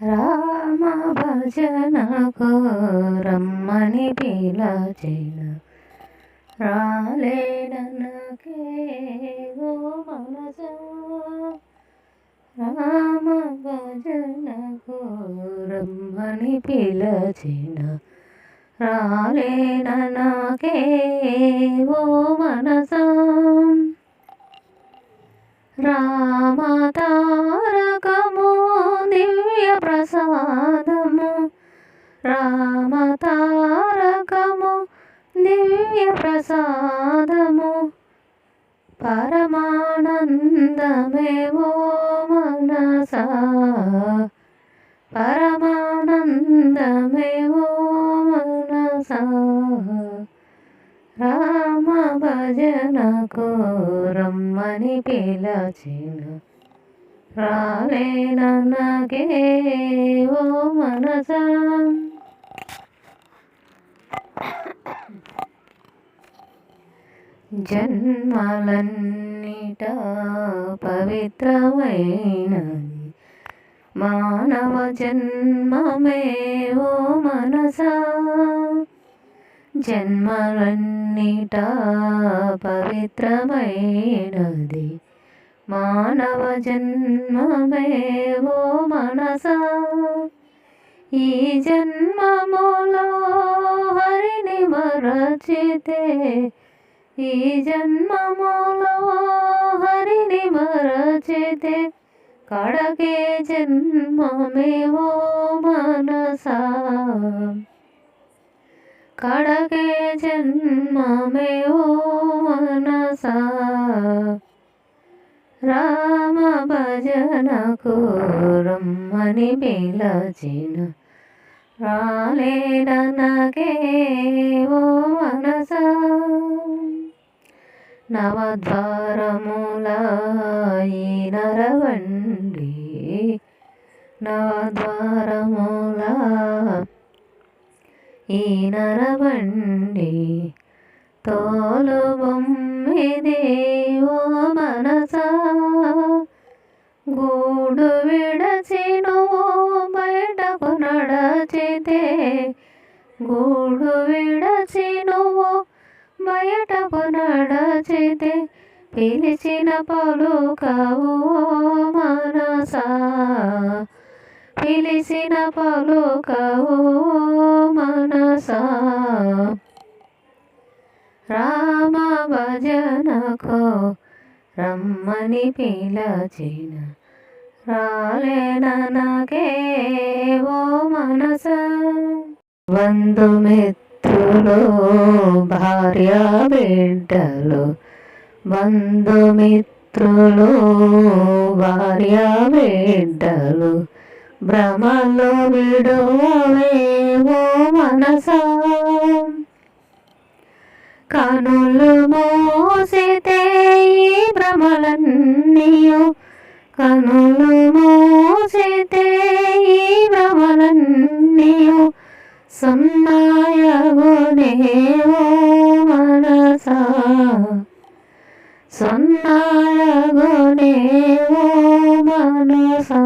రామ భజనకు రమ్మని పిలచిన రాలేనకే గో మనస. రామ భజనకు రమ్మని పిలచిన రాలేనకే ఓ మనస. రామ తారకమో దివ దివ్య ప్రసాదము రామ తారకము దివ్య ప్రసాదము. పరమానందమేవో మనస పరమానందమేవో మనస. రామ భజనకు రమ్మని పిలచిన రాలేనకే ఓ మనస. జన్మలన్నిట పవిత్రమైనది. మానవ జన్మమే ఓ మనసా. జన్మలన్నిట పవిత్రమైనది. మానవ జన్మమేవో మనస. ఈ జన్మములో హరిని మరచితే ఈ జన్మములో హరిని మరచితే కడకే జన్మమేవో మనస మనసా. కడకే జన్మమే మనసా. రామ భజనకు రమ్మని పిలచిన. రాలేనకే ఓ మనస. నవద్వారముల ఈ నరవండి. నవద్వారముల ఈ నరవండి. తోలు బొమ్మిది ఓ మనసా? గూడు విడచి నువ్వు బయటకు నడచితే? గూడు విడచి నువ్వు బయటకు నడచితే? పిలిచిన పలుకవు ఓ మనసా? పిలిచిన పలుకవు మనసా? రామ భజనకో రమ్మని పిలచిన రాలేనకే ఓ మనస. బంధుమిత్రులు భార్య బిడ్డలు బంధుమిత్రులు భార్య బిడ్డలు భ్రమలు విడువేవో మనసా. కనులు మోసితే ఈ భ్రమలన్నీయు. కనులు మోసితే ఈ భ్రమలన్నీయు. సున్నాయగునేవో మనసా. సున్నాయగునేవో మనసా.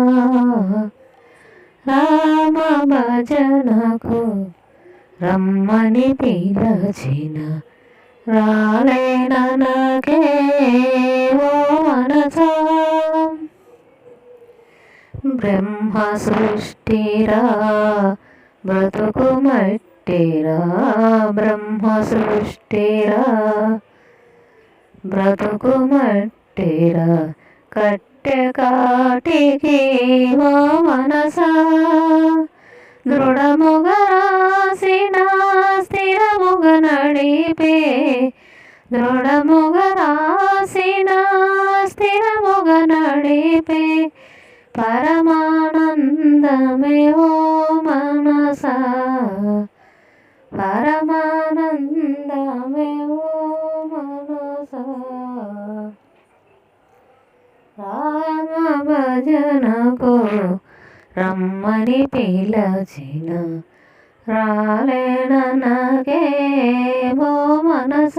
రామ భజనకు రమ్మని పిలచిన రాలేనకే ఓ మనసా బ్రహ్మ సృష్టిరా బ్రతుకు మట్టిరా బ్రహ్మ సృష్టిరా బ్రతుకు మట్టిరా కట్టె కాటికి ఓ మనసా దృఢముగరాసిన స్థిరముగ నడిపే దృఢముగరాసిన స్థిరముగ నడిపే పరమానందమే ఓ మనస పరమానందమే ఓ మనస రామ భజనకు రమ్మని పిలచిన రాలేనకే మనస.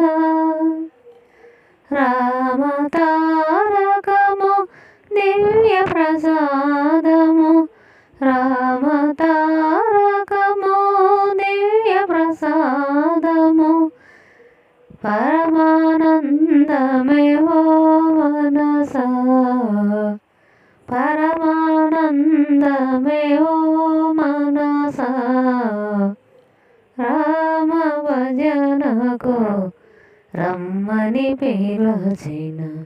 రామతారకము దివ్య ప్రసాదము. రామతారకము దివ్య ప్రసాదము. పరమానందమేవో నందమే ఓ మనస. రామ భజనకు రమ్మని పిలచిన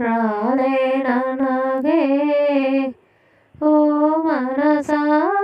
రాలేననగే. ఓ మనసా